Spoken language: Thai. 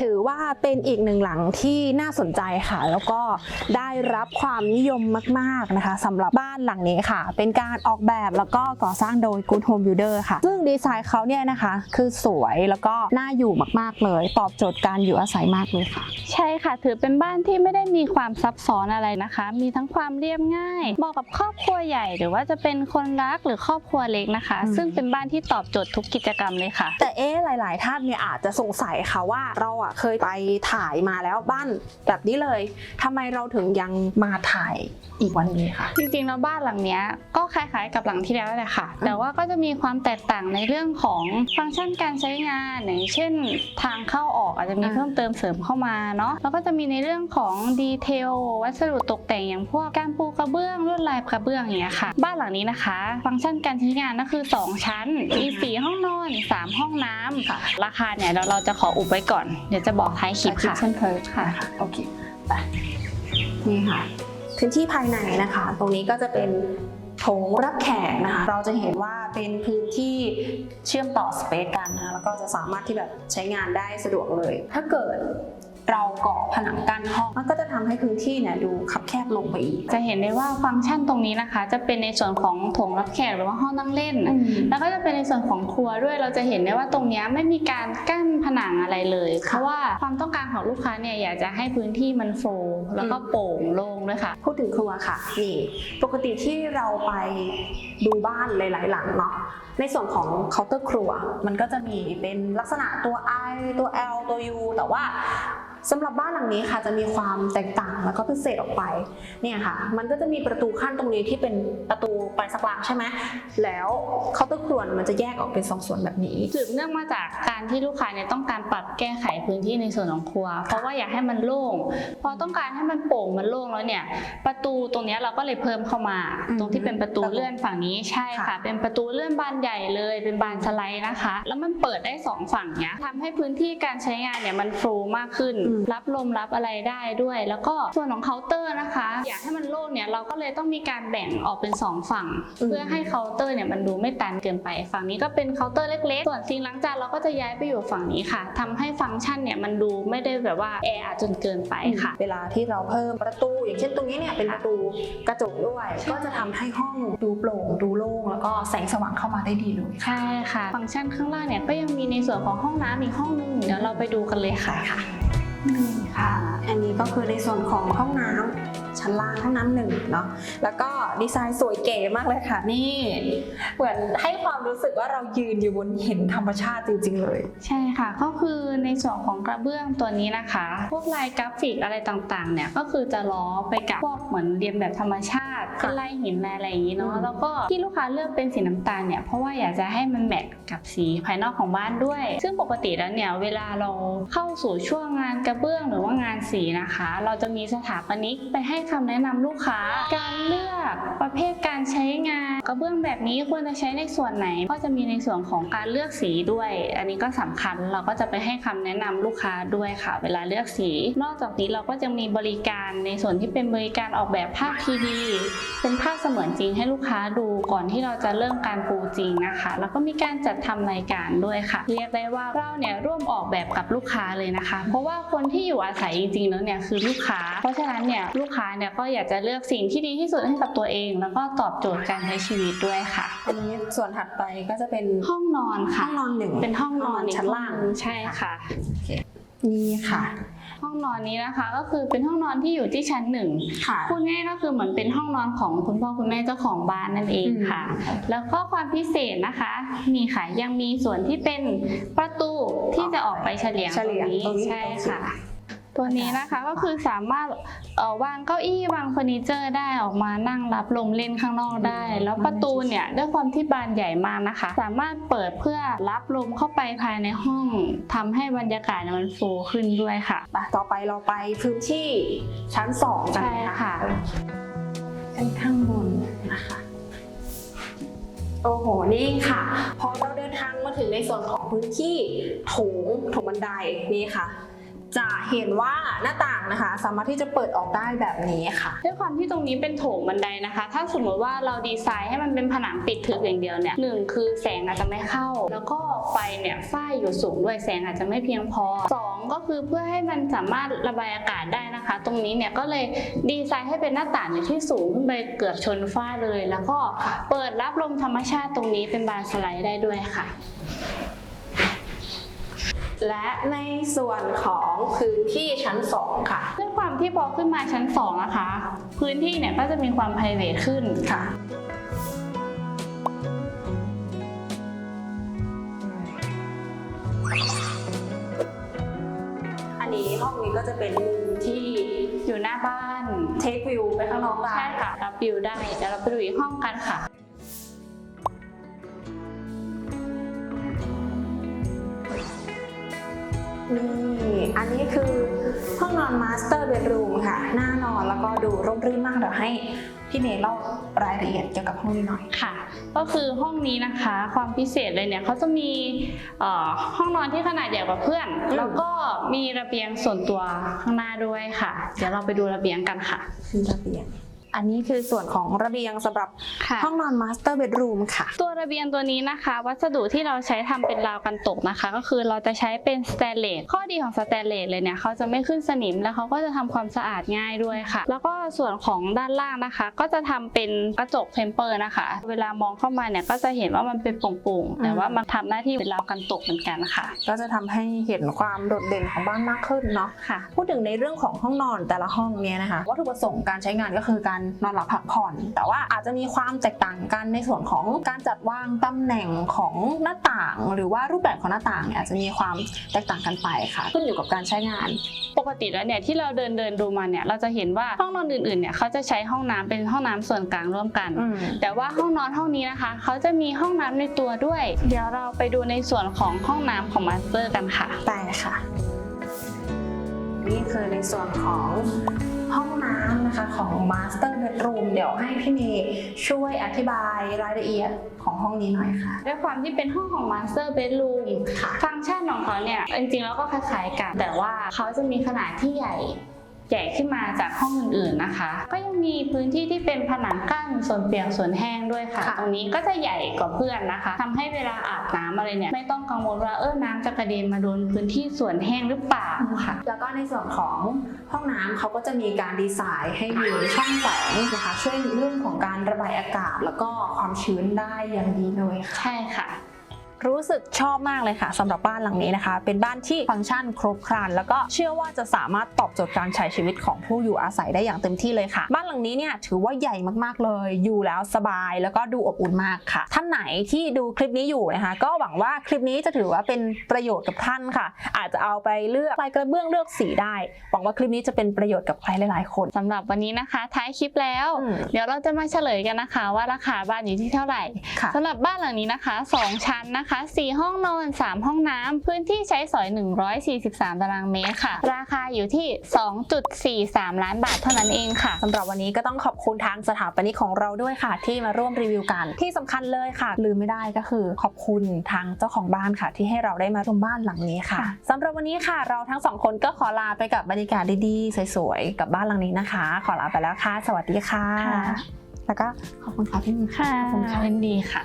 ถือว่าเป็นอีกหนึ่งหลังที่น่าสนใจค่ะ แล้วก็ได้รับความนิยมมาก ๆนะคะสำหรับบ้านหลังนี้ค่ะ เป็นการออกแบบแล้วก็ก่อสร้างโดย Good Home Builder ค่ะ ซึ่งดีไซน์เขาเนี่ยนะคะ คือสวยแล้วก็น่าอยู่มากๆเลย ตอบโจทย์การอยู่อาศัยมากเลยค่ะ ใช่ค่ะ ถือเป็นบ้านที่ไม่ได้มีความซับซ้อนอะไรนะคะ มีทั้งความเรียบง่ายเหมาะกับครอบครัวใหญ่ หรือว่าจะเป็นคนรักหรือครอบครัวเล็กนะคะอืมซึ่งเป็นบ้านที่ตอบโจทย์ทุกกิจกรรมเลยค่ะ แต่เอ๊ะหลาย ๆ ท่านเนี่ยอาจจะสงสัยค่ะว่าเราอะเคยไปถ่ายมาแล้วบ้านแบบนี้เลยทำไมเราถึงยังมาถ่ายอีกวันนี้ค่ะจริงๆแล้วบ้านหลังเนี้ยก็คล้ายๆกับหลังที่แล้วแหละค่ะอืมแต่ว่าก็จะมีความแตกต่างในเรื่องของฟังก์ชันการใช้งานอย่างเช่น ทางเข้าออกอาจจะมีเพิ่มเติมเสริมเข้ามาเนาะแล้วก็จะมีในเรื่องของดีเทลวัสดุตกแต่งอย่างพวกการปูกระเบื้องลวดลายกระเบื้องอย่างเงี้ยค่ะ บ้านหลังนี้นะคะ ฟังก์ชันการใช้งานก็คือ 2 ชั้นมี4ห้องนอน 3 ห้องน้ำค่ะราคาเนี่ยเราเราจะขออุบไว้ก่อนเดี๋ยวจะบอกท้ายคลิปค่ะเช่นเคยค่ะ โอเคไปนี่ค่ะ พื้นที่ภายในนะคะ ตรงนี้ก็จะเป็นโถงรับแขกนะคะ เราจะเห็นว่าเป็นพื้นที่เชื่อมต่อสเปซกันนะคะ แล้วก็จะสามารถที่แบบใช้งานได้สะดวกเลย ถ้าเกิด เราก่อผนังกั้นห้อง มันก็จะทำให้พื้นที่เนี่ยดูคับแคบลงไปอีก จะเห็นได้ว่าฟังก์ชันตรงนี้นะคะ จะเป็นในส่วนของโถงรับแขกหรือว่าห้องนั่งเล่น แล้วก็จะเป็นในส่วนของครัวด้วย เราจะเห็นได้ว่าตรงเนี้ยไม่มีการกั้นผนังอะไรเลย เพราะว่าความต้องการของลูกค้าเนี่ยอยากจะให้พื้นที่มันโฟล์แล้วก็โปร่งโล่งด้วยค่ะ พูดถึงครัวค่ะนี่ปกติที่เราไปดูบ้านหลาย ๆ หลังเนาะในส่วนของเคาน์เตอร์ครัว มันก็จะมีเป็นลักษณะตัว I ตัว L ตัว U แต่ว่าสำหรับบ้านหลังนี้ค่ะจะมีความแตกต่างแล้วก็พิเศษออกไปเนี่ยค่ะ มันก็จะมีประตูขั้นตรงนี้ที่เป็นประตูปลายสักลางใช่ไหมแล้วเคาน์เตอร์ครัวมันจะแยกออกเป็นสองส่วนแบบนี้สืบเนื่องมาจากการที่ลูกค้าเนี่ยต้องการปรับแก้ไขพื้นที่ในส่วนของครัว เพราะว่าอยากให้มันโล่งพอต้องการให้มันโปร่งมันโล่งแล้วเนี่ย ประตูตรงเนี้ยเราก็เลยเพิ่มเข้ามาอืมตรงที่เป็นประตูเลื่อนฝั่งนี้ใช่ค่ะค่ะ เป็นประตูเลื่อนบานใหญ่เลยเป็นบานสไลด์นะคะ แล้วมันเปิดได้สองฝั่งเนี้ยทำให้พื้นที่การใช้งานเนี่ยมันโฟล์มากขึ้นรับลมรับอะไรได้ด้วย แล้วก็ส่วนของเคาน์เตอร์นะคะ อยากให้มันโล่งเนี่ยเราก็เลยต้องมีการแบ่งออกเป็นสองฝั่งอืมเพื่อให้เคาน์เตอร์เนี่ยมันดูไม่ตันเกินไป ฝั่งนี้ก็เป็นเคาน์เตอร์เล็กๆ ส่วนซิงค์ล้างจานเราก็จะย้ายไปอยู่ฝั่งนี้ค่ะทำให้ฟังก์ชันเนี่ยมันดูไม่ได้แบบว่าแออัดจนเกินไปค่ะ เวลาที่เราเพิ่มประตู อย่างเช่นตรงนี้เนี่ยเป็นประตูกระจกด้วย ก็จะทำให้ห้องดูโปร่งดูโล่งแล้วก็แสงสว่างเข้ามาได้ดีเลยใช่ค่ะ ฟังก์ชันข้างล่างเนี่ยก็ยังมีในส่วนของห้องน้ำอีกห้องนึงเดี๋ยวเราไปดูกันเลยค่ะ นี่ค่ะ อันนี้ก็คือในส่วนของห้องน้ำชั้นล่างห้องน้ำหนึ่งเนาะ แล้วก็ดีไซน์สวยเก๋มากเลยค่ะ นี่ เหมือนให้ความรู้สึกว่าเรายืนอยู่บนเห็นธรรมชาติจริง ๆ เลย ใช่ค่ะ ก็คือในส่วนของกระเบื้องตัวนี้นะคะ พวกลายกราฟิกอะไรต่างๆ เนี่ย ก็คือจะล้อไปกับพวกเหมือนเรียนแบบธรรมชาติ เป็นลายหินลายอะไรอย่างนี้เนาะอืมแล้วก็ที่ลูกค้าเลือกเป็นสีน้ำตาลเนี่ยเพราะว่าอยากจะให้มันแมทกับสีภายนอกของบ้านด้วย ซึ่งปกติแล้วเนี่ยเวลาเราเข้าสู่ช่วงงานกระเบื้องหรือว่างานสีนะคะ เราจะมีสถาปนิกไปให้คำแนะนำลูกค้า การเลือกประเภทการใช้งาน กระเบื้องแบบนี้ควรจะใช้ในส่วนไหน ก็จะมีในส่วนของการเลือกสีด้วย อันนี้ก็สำคัญเราก็จะไปให้คำแนะนำลูกค้าด้วยค่ะ เวลาเลือกสี นอกจากนี้เราก็จะมีบริการในส่วนที่เป็นบริการออกแบบภาพทีดีเป็นภาพเสมือนจริงให้ลูกค้าดูก่อนที่เราจะเริ่มการปูจริงนะคะ แล้วก็มีการจัดทำรายการด้วยค่ะ เรียกได้ว่าเราเนี่ยร่วมออกแบบกับลูกค้าเลยนะคะ เพราะว่าคนที่อยู่อาศัยจริงๆแล้วเนี่ยคือลูกค้า เพราะฉะนั้นเนี่ยลูกค้าเนี่ยก็อยากจะเลือกสิ่งที่ดีที่สุดให้กับตัวเอง แล้วก็ตอบโจทย์การใช้ชีวิตด้วยค่ะอันนี้ส่วนถัดไปก็จะเป็นห้องนอนห้ค่ะองนอนหนึ่งเป็นห้องนอนอีกชั้นล่างห้อหนึ่ใช่ค่ะนี่ค่ะ ห้องนอนนี้นะคะ ก็คือเป็นห้องนอนที่อยู่ที่ชั้นหนึ่งค่ะ พูดง่ายก็คือเหมือนเป็นห้องนอนของคุณพ่อคุณแม่เจ้าของบ้านนั่นเองค่ะ แล้วก็ความพิเศษนะคะนี่ค่ะยังมีส่วนที่เป็นประตูที่จะออกไปเฉลียงเฉลียงตรงนี้ตรงนี้ใช่ค่ะ ตัวนี้นะคะก็คือสามารถเอ่อวางเก้าอี้วางเฟอร์นิเจอร์ได้ออกมานั่งรับลมเล่นข้างนอกได้ แล้วประตูเนี่ยด้วยความที่บานใหญ่มากนะคะ สามารถเปิดเพื่อรับลมเข้าไปภายในห้องทำให้บรรยากาศเนี่ยมันโฟลว์ขึ้นด้วยค่ะไปต่อไปเราไปพื้นที่ชั้นสองกันใช่นะค่ะกันข้างบนนะคะโอ้โห นี่ค่ะ พอเราเดินทางมาถึงในส่วนของพื้นที่โถงโถงบันไดนี่ค่ะ จะเห็นว่าหน้าต่างนะคะ สามารถที่จะเปิดออกได้แบบนี้ค่ะ ด้วยความที่ตรงนี้เป็นโถงบันไดนะคะ ถ้าสมมติว่าเราดีไซน์ให้มันเป็นผนังปิดทึบอย่างเดียวเนี่ยหนึ่งคือแสงอาจจะไม่เข้า แล้วก็ไฟเนี่ยฝ้ายอยู่สูงด้วยแสงอาจจะไม่เพียงพอสองก็คือเพื่อให้มันสามารถระบายอากาศได้นะคะ ตรงนี้เนี่ยก็เลยดีไซน์ให้เป็นหน้าต่างอยู่ที่สูงขึ้นไปเกือบชนฝ้าเลย แล้วก็เปิดรับลมธรรมชาติตรงนี้เป็นบานสไลด์ได้ด้วยค่ะ และในส่วนของพื้นที่ชั้น 2 ค่ะ ด้วยความที่พอขึ้นมาชั้น2นะคะ พื้นที่เนี่ยก็จะมีความ p r i v a t ขึ้นค่ะอันนี้ห้องนี้ก็จะเป็นมุมที่อยู่หน้าบ้าน เทควิวไปข้างนอกได้ใช่ค่ะ รับวิวได้เดี๋ยวเราไปดูอีกห้องกันค่ะ นี่อันนี้คือห้องนอนมาสเตอร์เบดรูมค่ะน่านอนแล้วก็ดูร่มรื่นมากเดี๋ยวให้พี่เมย์เล่ารายละเอียดเกี่ยวกับห้องนี้หน่อยค่ะ ก็คือห้องนี้นะคะความพิเศษเลยเนี่ยเขาจะมีเอ่อห้องนอนที่ขนาดใหญ่กว่าเพื่อนอืมแล้วก็มีระเบียงส่วนตัวข้างหน้าด้วยค่ะ เดี๋ยวเราไปดูระเบียงกันค่ะคือระเบียง อันนี้คือส่วนของระเบียงสำหรับค่ะห้องนอนมาสเตอร์เบดรูมค่ะ ตัวระเบียงตัวนี้นะคะ วัสดุที่เราใช้ทำเป็นราวกันตกนะคะ ก็คือเราจะใช้เป็นสแตนเลสข้อดีของสแตนเลสเลยเนี่ยเขาจะไม่ขึ้นสนิมแล้วเขาก็จะทำความสะอาดง่ายด้วยค่ะ แล้วก็ส่วนของด้านล่างนะคะ ก็จะทำเป็นกระจกเทมเปอร์นะคะ เวลามองเข้ามาเนี่ยก็จะเห็นว่ามันเป็นโป่งๆแต่ว่ามันทำหน้าที่เป็นราวกันตกเหมือนกันค่ะ ก็จะทำให้เห็นความโดดเด่นของบ้านมากขึ้นเนาะค่ะ พูดถึงในเรื่องของห้องนอนแต่ละห้องเนี่ยนะคะวัตถุประสงค์การใช้งานก็คือการนอนหลับพักผ่อน แต่ว่าอาจจะมีความแตกต่างกันในส่วนของการจัดวางตำแหน่งของหน้าต่าง หรือว่ารูปแบบของหน้าต่างเนี่ยอาจจะมีความแตกต่างกันไปค่ะ ขึ้นอยู่กับการใช้งาน ปกติแล้วเนี่ยที่เราเดินเดินดูมาเนี่ยเราจะเห็นว่าห้องนอนอื่นๆเนี่ยเขาจะใช้ห้องน้ำเป็นห้องน้ำส่วนกลางร่วมกันอืมแต่ว่าห้องนอนห้องนี้นะคะเขาจะมีห้องน้ำในตัวด้วย เดี๋ยวเราไปดูในส่วนของห้องน้ำของมาสเตอร์กันค่ะแต่ค่ะ นี่คือในส่วนของ ห้องน้ำนะคะของ Master Bedroom เดี๋ยวให้พี่เมย์ช่วยอธิบายรายละเอียดของห้องนี้หน่อยค่ะ ด้วยความที่เป็นห้องของ Master Bedroom ค่ะฟังก์ชันของเขาเนี่ยจริงๆแล้วก็คล้ายๆกัน แต่ว่าเขาจะมีขนาดที่ใหญ่ใหญ่ขึ้นมาจากห้องอื่นๆนะคะ ก็ยังมีพื้นที่ที่เป็นผนังกั้น ส่วนเปียกส่วนแห้งด้วยค่ะค่ะ ตรงนี้ก็จะใหญ่กว่าเพื่อนนะคะทำให้เวลาอาบน้ำอะไรเนี่ยไม่ต้องกังวลว่าเออน้ำจะกระเด็นมาโดนพื้นที่ส่วนแห้งหรือเปล่าค่ะ แล้วก็ในส่วนของห้องน้ำเขาก็จะมีการดีไซน์ให้มีช่องแสงนะคะช่วยเรื่องของการระบายอากาศ แล้วก็ความชื้นได้อย่างดีเลยค่ะใช่ค่ะ รู้สึกชอบมากเลยค่ะสำหรับบ้านหลังนี้นะคะ เป็นบ้านที่ฟังก์ชันครบครัน แล้วก็เชื่อว่าจะสามารถตอบโจทย์การใช้ชีวิตของผู้อยู่อาศัยได้อย่างเต็มที่เลยค่ะ บ้านหลังนี้เนี่ยถือว่าใหญ่มากๆเลย อยู่แล้วสบายแล้วก็ดูอบอุ่นมากค่ะ ท่านไหนที่ดูคลิปนี้อยู่นะคะ ก็หวังว่าคลิปนี้จะถือว่าเป็นประโยชน์กับท่านค่ะ อาจจะเอาไปเลือกลายกระเบื้องเลือกสีได้ หวังว่าคลิปนี้จะเป็นประโยชน์กับใครหลายๆ คนสำหรับวันนี้นะคะท้ายคลิปแล้วอืมเดี๋ยวเราจะมาเฉลยกันนะคะ ว่าราคาบ้านอยู่ที่เท่าไหร่ค่ะสำหรับบ้านหลังนี้นะคะ 2 ชั้นนะคะ4 ห้องนอน 3 ห้องน้ำพื้นที่ใช้สอย 143 ตารางเมตรค่ะ ราคาอยู่ที่ 2.43 ล้านบาทเท่านั้นเองค่ะสำหรับวันนี้ก็ต้องขอบคุณทางสถาปนิกของเราด้วยค่ะ ที่มาร่วมรีวิวกัน ที่สำคัญเลยค่ะ ลืมไม่ได้ก็คือ ขอบคุณทางเจ้าของบ้านค่ะ ที่ให้เราได้มาชมบ้านหลังนี้ค่ะค่ะสำหรับวันนี้ค่ะ เราทั้งสองคนก็ขอลาไปกับบรรยากาศดีๆสวยๆกับบ้านหลังนี้นะคะ ขอลาไปแล้วค่ะ สวัสดีค่ะค่ะแล้วก็ขอบคุณค่ะพี่มีค่ะขอบคุณค่ะยินดีค่ะ